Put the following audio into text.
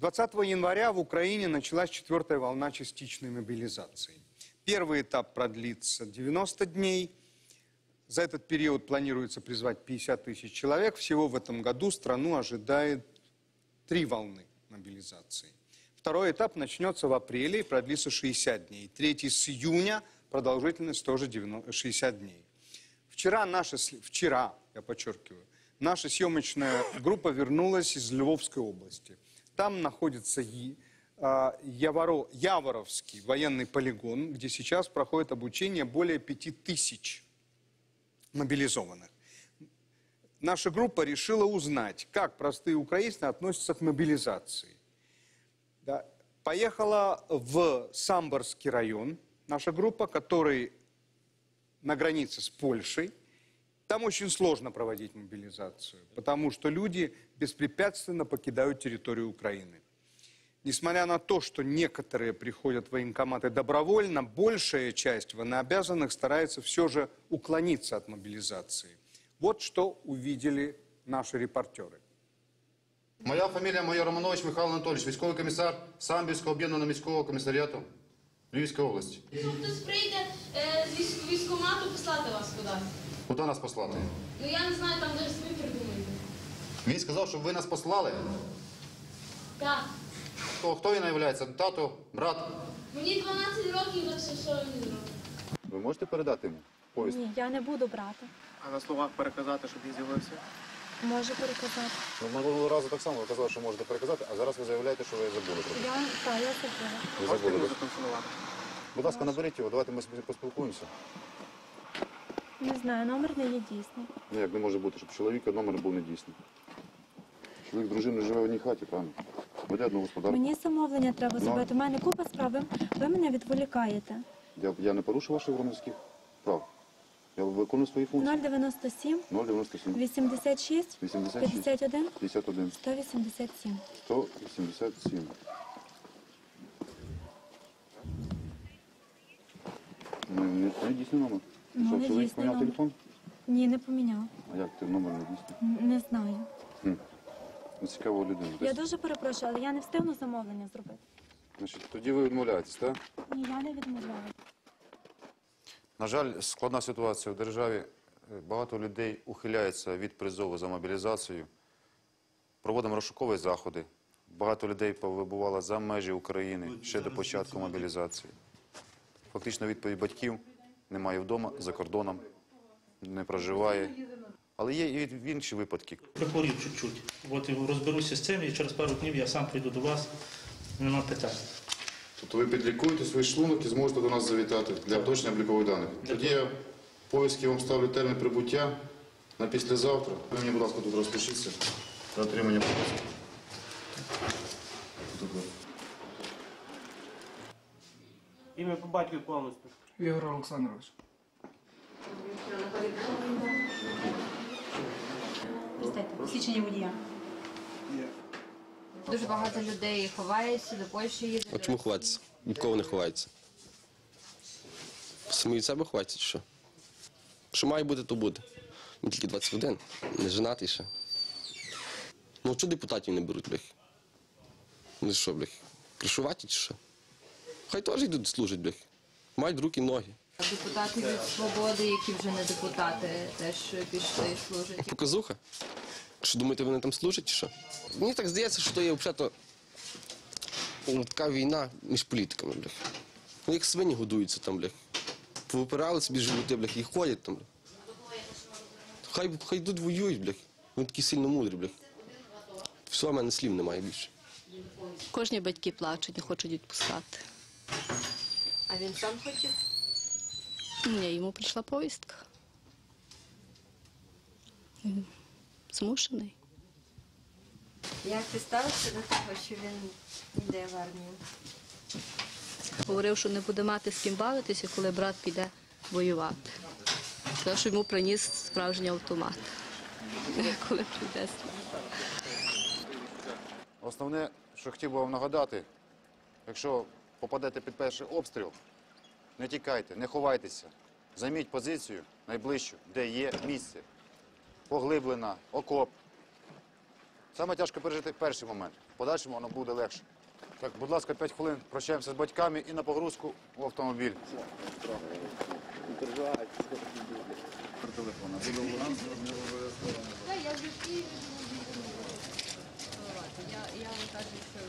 20 января в Украине началась четвертая волна частичной мобилизации. Первый этап продлится 90 дней. За этот период планируется призвать 50 тысяч человек. Всего в этом году страну ожидает три волны мобилизации. Второй этап начнется в апреле и продлится 60 дней. Третий с июня, продолжительность тоже 90 60 дней. Вчера наша, вчера, я подчеркиваю, наша съемочная группа вернулась из Львовской области. Там находится а, Яворо- Яворовский военный полигон, где сейчас проходит обучение более пяти тысяч мобилизованных. Наша группа решила узнать, как простые украинцы относятся к мобилизации. Да. Поехала в Самборский район, наша группа, который на границе с Польшей. Там очень сложно проводить мобилизацию, потому что люди беспрепятственно покидают территорию Украины. Несмотря на то, что некоторые приходят в военкоматы добровольно, большая часть военнообязанных старается все же уклониться от мобилизации. Вот что увидели наши репортеры. Моя фамілія Майор Романович Михайло Анатолійович, військовий комісар Самбірського об'єднаного міського комісаріату Львівської області. Якщо хтось прийде е, з військ- військкомату послати вас кудись. Куди нас послати? Ну я не знаю, там даже самі придумайте. Він сказав, щоб ви нас послали. Так. Хто, хто він є? Тато, брат? Мені 12 років, так що що мені зробити? Ви можете передати йому повістку? Ні, я не буду брати. А на словах переказати, щоб він з'явився. Можу переказати. Ну, минулого разу так само ви казали, що можете переказати, а зараз ви заявляєте, що ви забули про це. Я так, я забула. Ви Можете забули. йому так? зателефонувати? Будь ласка, наберіть його, давайте ми поспілкуємося. Не знаю, номер не є дійсний. Ну, як не може бути, щоб чоловіка номер був недійсний. Чоловік дружини живе в одній хаті, правильно? Веде одну господарку. Мені замовлення треба Ну. зробити. У мене купа справ. Ви- Ви мене відволікаєте. Я, я не порушу ваших громадських прав. Я виконую свої функції. 097 097 86 86 51 51 187. 187. Ну, не, не дійсний номер. Ну, Що, не чоловік дійсний поміняв номер. телефон? Ні, не поміняв. А як ти номер не дійсний? Н- Не знаю. Хм. Ну, Цікава людина. Я дуже перепрошую, але я не встигну замовлення зробити. Значить, тоді ви відмовляєтесь, так? Ні, я не відмовляю. На жаль, складна ситуація в державі. Е, Багато людей ухиляються від призову за мобілізацію. Проводимо розшукові заходи. Багато людей повибувало за межі України ще до початку мобілізації. Фактично відповідь батьків немає вдома, за кордоном, не проживає. Але є і інші випадки. Прихворів чуть-чуть. От розберуся з цим, і через пару днів я сам прийду до вас. Нема питань. Тобто ви підлікуєте свій шлунок і зможете до нас завітати для уточнення облікових даних. Тоді я поиски вам ставлю термін прибуття на післязавтра. Ви мені, будь ласка, тут розпишіться для отримання повістки. Тут ви. Ім'я по батькові повністю. Ігор Олександрович. Посвідчення водія. Дуже багато людей ховається, до Польщі їде. А чому ховатися? Від кого не ховається? Самі від себе ховається чи що? Що має бути, то буде. Він тільки 21, не женатий ще. Ну, чого депутатів не беруть, блях? Вони що, блях? Кришуваті чи що? Хай теж йдуть служать, блях. Мають руки, ноги. Депутати від свободи, які вже не депутати, теж пішли служать. Показуха. Що думаєте, вони там служать чи що? Мені так здається, що то є взагалі така війна між політиками, блях. Ну, як свині годуються там, блях. Повипирали собі животи, блях, і ходять там. Блях. Хай, хай йдуть воюють, блях. Вони такі сильно мудрі, блях. Все, в мене слів немає більше. Кожні батьки плачуть, не хочуть відпускати. А він сам хотів? Ні, йому прийшла повістка. Він Змушений. Як ти ставишся до того, що він йде в армію? Говорив, що не буде мати з ким бавитися, коли брат піде воювати. Сказав, що йому приніс справжній автомат. Коли прийде. Основне, що хотів би вам нагадати, якщо попадете під перший обстріл, не тікайте, не ховайтеся. Займіть позицію найближчу, де є місце. Поглиблена, окоп. Саме тяжко пережити перший момент. В подальшому воно буде легше. Так, будь ласка, 5 хвилин прощаємося з батьками і на погрузку в автомобіль. Я, я вам кажу, що